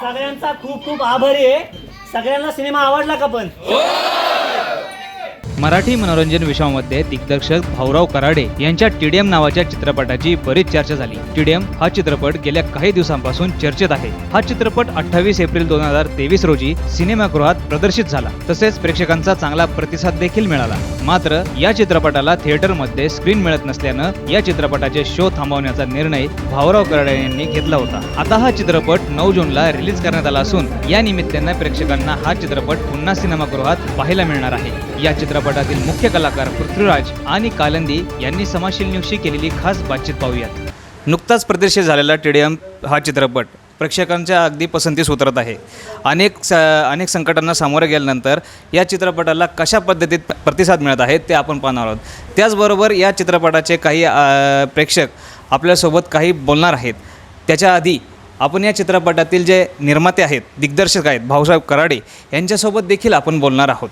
सगळ्यांचा खूप खूप आभारी आहे. सगळ्यांना सिनेमा आवडला का पण? हो. मराठी मनोरंजन विषयामध्ये दिग्दर्शक भाऊराव कराडे यांच्या टीडीएम नावाच्या चित्रपटाची बरीच चर्चा झाली. टीडीएम हा चित्रपट गेल्या काही दिवसांपासून चर्चेत आहे. हा चित्रपट अठ्ठावीस एप्रिल दोन हजार तेवीस रोजी सिनेमागृहात प्रदर्शित झाला. तसेच प्रेक्षकांचा चांगला प्रतिसाद देखील मिळाला. मात्र या चित्रपटाला थिएटरमध्ये स्क्रीन मिळत नसल्यानं या चित्रपटाचे शो थांबवण्याचा निर्णय भाऊराव कराडे यांनी घेतला होता. आता हा चित्रपट नऊ जूनला रिलीज करण्यात आला असून या निमित्तानं प्रेक्षकांना हा चित्रपट पुन्हा सिनेमागृहात पाहायला मिळणार आहे. या चित्रपटातील मुख्य कलाकार पृथ्वीराज आणि कालंदी यांनी समाशील न्यूजशी केलेली खास बातचीत पाहूयात. नुकताच प्रदर्शित झालेला टेडियम हा चित्रपट प्रेक्षकांच्या अगदी पसंतीस उतरत आहे. अनेक स अनेक संकटांना सामोरे गेल्यानंतर या चित्रपटाला कशा पद्धतीत प्रतिसाद मिळत आहे ते आपण पाहणार आहोत. त्याचबरोबर या चित्रपटाचे काही प्रेक्षक आपल्यासोबत काही बोलणार आहेत. त्याच्या आधी आपण या चित्रपटातील जे निर्माते आहेत दिग्दर्शक आहेत भाऊसाहेब कराडे यांच्यासोबत देखील आपण बोलणार आहोत.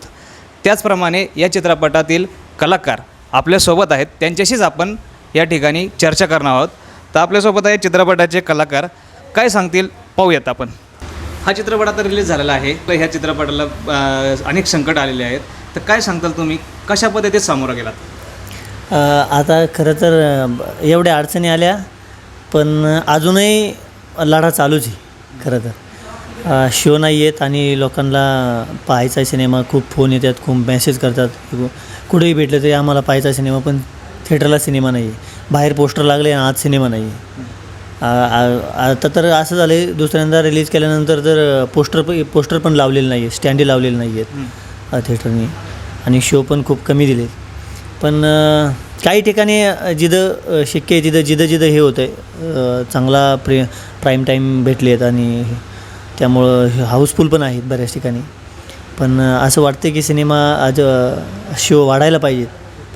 त्याचप्रमाणे या चित्रपटातील कलाकार आपल्यासोबत आहेत. त्यांच्याशीच आपण या ठिकाणी चर्चा करणार आहोत. तर आपल्यासोबत आहे चित्रपटाचे कलाकार. काय सांगतील? पाहूयात आपण. हा चित्रपट आता रिलीज झालेला आहे. तर ह्या चित्रपटाला अनेक संकट आलेले आहेत. तर काय सांगताल तुम्ही? कशा पद्धतीत सामोरं गेलात? आता खरं तर एवढ्या अडचणी आल्या पण अजूनही लढा चालूच आहे खरं तर. शो नाही येत आणि लोकांना पाहायचा सिनेमा खूप फोन येतात खूप मेसेज करतात. कुठेही भेटलं तरी आम्हाला पाहायचा सिनेमा पण थिएटरला सिनेमा नाही आहे बाहेर पोस्टर लागले आणि आज सिनेमा नाही आहे आता तर असं झालं आहे दुसऱ्यांदा रिलीज केल्यानंतर तर पोस्टर पोस्टर पण लावलेलं नाही आहे स्टँडी लावलेले नाही आहेत थिएटरनी आणि शो पण खूप कमी दिले पण काही ठिकाणी जिथं शक्य आहे तिथं जिथं जिथं हे होतं आहे चांगला प्रे प्राईम टाईम भेटले आहेत आणि त्यामुळं हाऊसफुल पण आहेत बऱ्याच ठिकाणी. पण असं वाटतं की सिनेमा आज शो वाढायला पाहिजेत.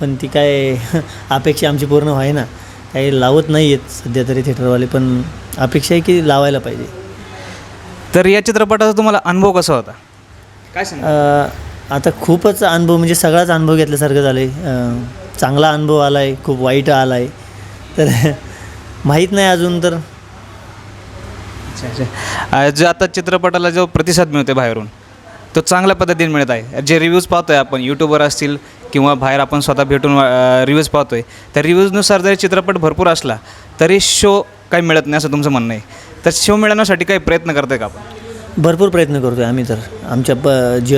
पण ती काय अपेक्षा आमची पूर्ण व्हाय ना. काही लावत नाही आहेत सध्या तरी थिएटरवाले पण अपेक्षा आहे की लावायला पाहिजे. तर या चित्रपटाचा तुम्हाला अनुभव कसा होता? काय सांग आता खूपच अनुभव म्हणजे सगळाच अनुभव घेतल्यासारखं झालं आहे चांगला अनुभव आला आहे खूप वाईट आला आहे तर माहीत नाही अजून तर अच्छा अच्छा. जो आता चित्रपटाला जो प्रतिसाद मिळतो बाहेरून तो चांगल्या पद्धतीने मिळत आहे. जे रिव्ह्यूज पाहतोय आपण यूट्यूबवर असतील किंवा बाहेर आपण स्वतः भेटून रिव्ह्यूज पाहतोय तर रिव्ह्यूजनुसार जरी चित्रपट भरपूर असला तरी शो काही मिळत नाही असं तुमचं म्हणणं आहे. तर शो मिळवण्यासाठी काही प्रयत्न करतोय का आपण? भरपूर प्रयत्न करतो आहे आम्ही तर. आमच्या प ज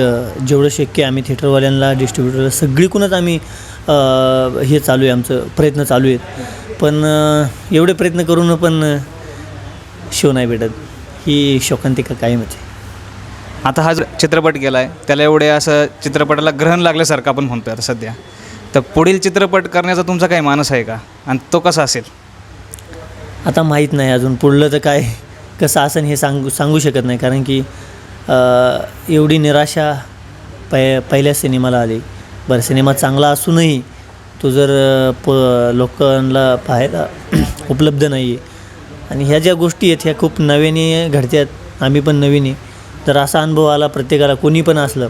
जेवढं शक्य आम्ही थिएटरवाल्यांना डिस्ट्रीब्युटरला सगळीकडूनच आम्ही हे चालू आहे आमचं प्रयत्न चालू आहेत. पण एवढे प्रयत्न करून पण शो नाही भेटत. ही शोकांतिका कायम आहे आता हा जो चित्रपट गेला आहे त्याला एवढे असं चित्रपटाला ग्रहण लागल्यासारखं आपण म्हणतोय आता सध्या. तर पुढील चित्रपट करण्याचा तुमचा काही मानस आहे का? आणि तो कसा असेल? आता माहीत नाही अजून पुढलं तर काय कसं असेल हे सांगू सांगू शकत नाही. कारण की एवढी निराशा पहि पहिल्या सिनेमाला आली. बरं सिनेमा चांगला असूनही तो जर प लोकांना पाहायला उपलब्ध नाही आहे आणि ह्या ज्या गोष्टी आहेत ह्या खूप नव्याने घडतात आम्ही पण नवीन आहे. जर असा अनुभव आला प्रत्येकाला कोणी पण असलं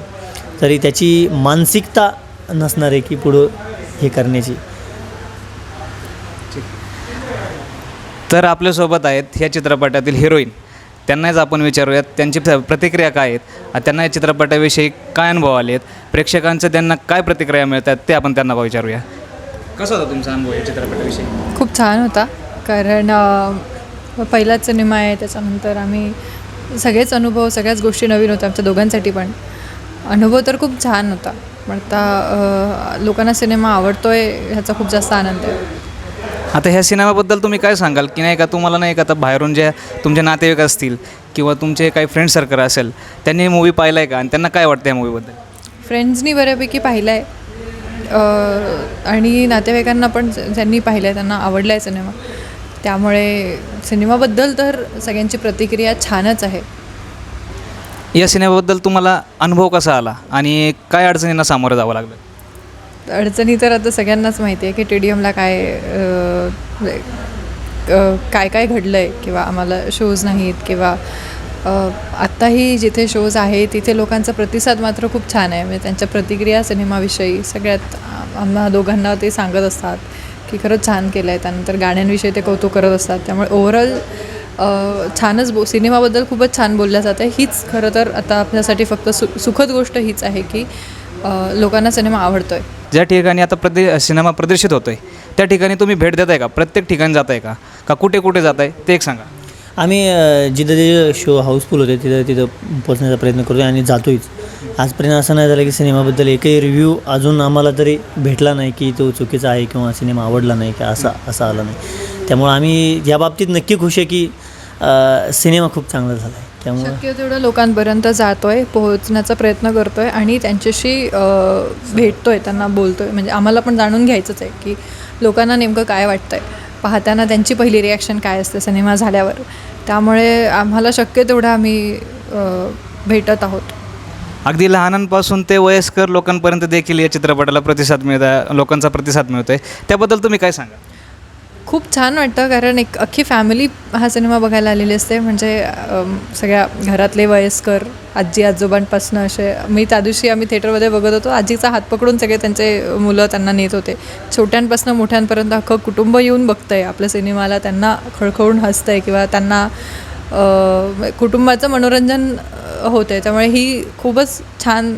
तरी त्याची मानसिकता नसणार आहे की पुढं हे करण्याची. तर आपल्यासोबत आहेत ह्या चित्रपटातील हिरोईन. त्यांनाच आपण विचारूयात त्यांची प्र- प्रतिक्रिया काय आहेत? आणि त्यांना या चित्रपटाविषयी काय अनुभव आले आहेत प्रेक्षकांचं त्यांना काय प्रतिक्रिया मिळतात ते आपण त्यांना विचारूया. कसा होता तुमचा अनुभव या चित्रपटाविषयी? खूप छान होता. कारण पहिलाच सिनेमा आहे त्याच्यानंतर आम्ही सगळेच अनुभव सगळ्याच गोष्टी नवीन होत्या आमच्या दोघांसाठी पण. अनुभव तर खूप छान होता. पण आता लोकांना सिनेमा आवडतो आहे ह्याचा खूप जास्त आनंद आहे. आता ह्या सिनेमाबद्दल तुम्ही काय सांगाल? की नाही का तुम्हाला नाही का आता बाहेरून जे तुमचे नातेवाईक असतील किंवा तुमचे काही फ्रेंड सर्कल असेल त्यांनी मूवी पाहिला आहे का? आणि त्यांना काय वाटतं या मूवीबद्दल फ्रेंड्सनी बऱ्यापैकी पाहिलं आहे आणि नातेवाईकांना पण ज्यांनी पाहिलं आहे त्यांना आवडला आहे सिनेमा. त्यामुळे सिनेमाबद्दल तर सगळ्यांची प्रतिक्रिया छानच आहे. या सिनेमाबद्दल तुम्हाला अनुभव कसा आला आणि काय अडचणींना सामोरं जावं लागलं? अडचणी तर आता सगळ्यांनाच माहिती आहे की टी डी एमला काय काय काय घडलं आहे किंवा आम्हाला शोज नाहीत किंवा आत्ताही जिथे शोज आहे तिथे लोकांचा प्रतिसाद मात्र खूप छान आहे. म्हणजे त्यांच्या प्रतिक्रिया सिनेमाविषयी सगळ्यात आम्हा दोघांना ते सांगत असतात. की खरंच छान केलं आहे त्यानंतर गाण्यांविषयी ते कौतुक करत असतात. त्यामुळे ओव्हरऑल छानच बो सिनेमाबद्दल खूपच छान बोलल्या जातं हीच खरं तर आता आपल्यासाठी फक्त सु सुखद गोष्ट हीच आहे की लोकांना सिनेमा आवडतो आहे ज्या ठिकाणी आता प्रदे सिनेमा प्रदर्शित होतोय त्या ठिकाणी तुम्ही भेट देताय का? प्रत्येक ठिकाणी जाताय का? का कुठे कुठे जाताय? ते एक सांगा. आम्ही जिथं जे शो हाऊसफुल होते तिथं तिथं पोचण्याचा प्रयत्न करतो आणि जातोयच. आजपर्यंत असं नाही झालं की सिनेमाबद्दल एकही रिव्ह्यू अजून आम्हाला तरी भेटला नाही की तो चुकीचा आहे किंवा सिनेमा आवडला नाही की असा असा आला नाही. त्यामुळं आम्ही या बाबतीत नक्की खुश आहे की अ, सिनेमा खूप चांगला झाला आहे. त्यामुळं शक्य तेवढं लोकांपर्यंत जातो आहे पोहोचण्याचा प्रयत्न करतो आहे आणि त्यांच्याशी भेटतो आहे त्यांना बोलतो आहे म्हणजे आम्हाला पण जाणून घ्यायचंच आहे की लोकांना नेमकं काय वाटतं आहे पाहताना त्यांची पहिली रिॲक्शन काय असते सिनेमा झाल्यावर. त्यामुळे आम्हाला शक्य तेवढं आम्ही अ, भेटत आहोत. अगदी लहानांपासून ते वयस्कर लोकांपर्यंत देखील या चित्रपटाला प्रतिसाद मिळत आहे लोकांचा प्रतिसाद मिळतो आहे त्याबद्दल तुम्ही काय सांगा खूप छान वाटतं कारण एक अख्खी फॅमिली हा सिनेमा बघायला आलेली असते. म्हणजे सगळ्या घरातले वयस्कर आजी आजोबांपासून असे मी त्या दिवशी आम्ही थिएटरमध्ये बघत होतो. आजीचा हात पकडून सगळे त्यांचे मुलं त्यांना नेत होते. छोट्यांपासून मोठ्यांपर्यंत अख्खं कुटुंब येऊन बघतं आहे आपल्या सिनेमाला. त्यांना खळखळून हसतं आहे किंवा त्यांना कुटुंबाचं मनोरंजन होतं आहे त्यामुळे ही खूपच छान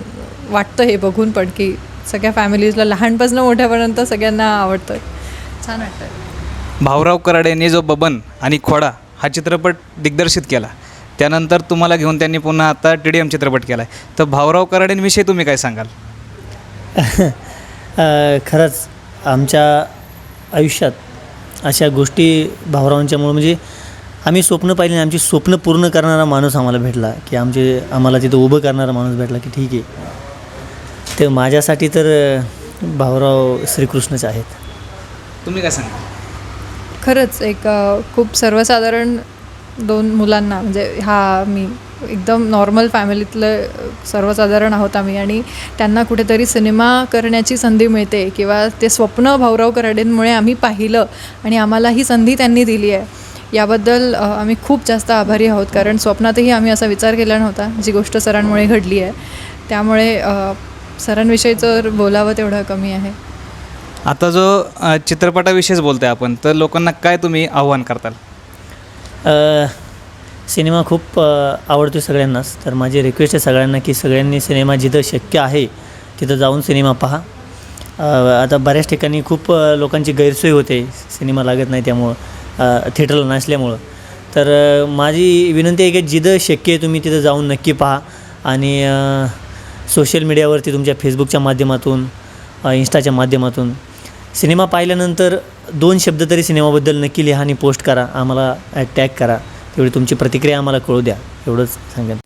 वाटतं हे बघून पण की सगळ्या फॅमिलीजला लहानपासून मोठ्यापर्यंत सगळ्यांना आवडतं. छान वाटतं भाऊराव कराडेने जो बबन आणि खोडा हा चित्रपट दिग्दर्शित केला. त्यानंतर तुम्हाला घेऊन त्यांनी पुन्हा आता टी डी एम चित्रपट केला आहे तर भाऊराव कराडेंविषयी तुम्ही काय सांगाल? खरंच आमच्या आयुष्यात अशा गोष्टी भावरावांच्यामुळं म्हणजे आम्ही स्वप्न पाहिली आणि आमची स्वप्न पूर्ण करणारा माणूस आम्हाला भेटला की आमचे आम्हाला तिथं उभं करणारा माणूस भेटला की ठीक आहे. ते माझ्यासाठी तर भाऊराव श्रीकृष्णच आहेत. तुम्ही काय सांगा खरंच एक खूप सर्वसाधारण दोन मुलांना म्हणजे हा मी एकदम नॉर्मल फॅमिलीतलं सर्वसाधारण आहोत आम्ही आणि त्यांना कुठेतरी सिनेमा करण्याची संधी मिळते किंवा ते स्वप्न भाऊराव कराडेंमुळे आम्ही पाहिलं आणि आम्हाला ही संधी त्यांनी दिली आहे. याबद्दल आम्ही खूप जास्त आभारी आहोत. कारण स्वप्नातही आम्ही असा विचार केला नव्हता जी गोष्ट सरांमुळे घडली आहे. त्यामुळे अ, सरांविषयीचं तर बोलावं तेवढं कमी आहे. आता जो चित्रपटाविषयीच बोलतोय आपण तर लोकांना काय तुम्ही आव्हान करताल? सिनेमा खूप आवडतो सगळ्यांनाच तर माझी रिक्वेस्ट आहे सगळ्यांना की सगळ्यांनी सिनेमा जिथं शक्य आहे तिथं जाऊन सिनेमा पहा. आता बऱ्याच ठिकाणी खूप लोकांची गैरसोय होते सिनेमा लागत नाही त्यामुळं. थिएटरला नसल्यामुळं. तर माझी विनंती आहे की जिथं शक्य आहे तुम्ही तिथं जाऊन नक्की पहा. आणि सोशल मीडियावरती तुमच्या फेसबुकच्या माध्यमातून इन्स्टाच्या इंस्टाच्या माध्यमातून. सिनेमा पाहिल्यानंतर दोन शब्द तरी सिनेमाबद्दल नक्की लिहा आणि पोस्ट करा. आम्हाला टॅग करा. तेवढी तुमची प्रतिक्रिया आम्हाला कळू द्या. एवढंच सांगेन.